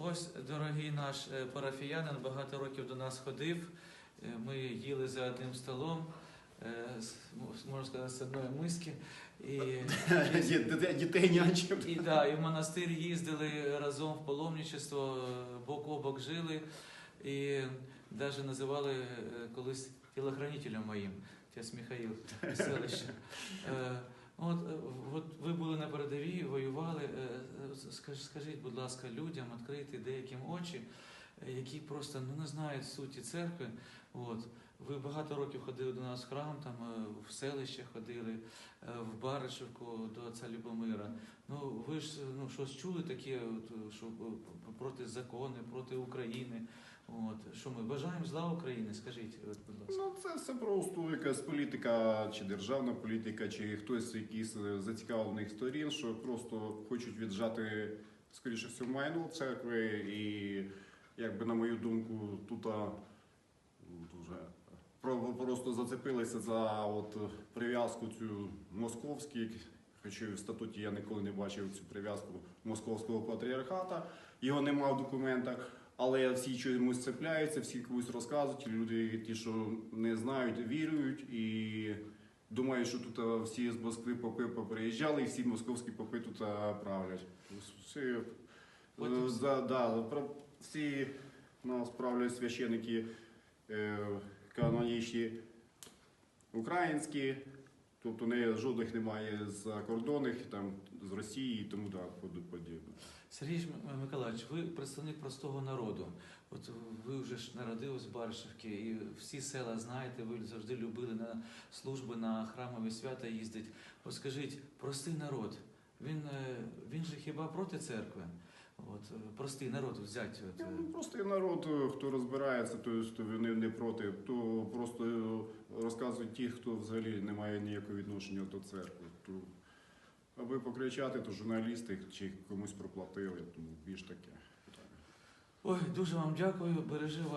Ось, дорогий наш е, парафіянин, багато років до нас ходив. Е, Ми їли за одним столом, е, можна сказати, з одної миски. І, Дітей нянчив. і, да, і в монастир їздили разом в паломничество, бок о бок жили. І навіть називали колись тілохранителем моїм, отець Михаїл з Скажіть, будь ласка, людям відкрити деяким очі, е, які просто ну, не знають суті церкви. От. Ви багато років ходили до нас в храм, там е, в селище ходили, е, в Баришівку до отця Любомира. Ну ви ж ну, щось чули таке, що проти закони, проти України. От. Що ми бажаємо зла України? Скажіть, будь ласка. Ну, це все просто якась політика, чи державна політика, чи хтось з якихось е, зацікавлених сторін, що просто хочуть віджати, скоріше всього, майно церкви. І, якби на мою думку, тут дуже просто зацепилися за от прив'язку цю московську, хоча в статуті я ніколи не бачив цю прив'язку московського патріархата, його нема в документах. Але всі чомусь цепляються, всі комусь розказують. Люди, ті, що не знають, вірують і думають, що тут всі з Москви попи поприїжджали, і всі московські попи тут правлять. Всі, е, Потім- за, да, про- всі нас правлять священики е, канонічні українські, тобто не, жодних немає закордонних, там, з Росії і тому так подібне. Сергій Миколаївич, ви представник простого народу. От ви вже ж народились в Баришівці, і всі села знаєте, ви завжди любили на служби на храмові свята їздить. От скажіть, простий народ, він, е, він же хіба проти церкви? От, е, простий народ взять. От, е, Ну, народ, е, хто розбирається, то, вони не проти, то просто розказують ті, хто взагалі не має ніякого відношення до церкви. Аби покричати, то журналісти чи комусь проплатили, тому більш таке. Ой, дуже вам дякую, бережи вас.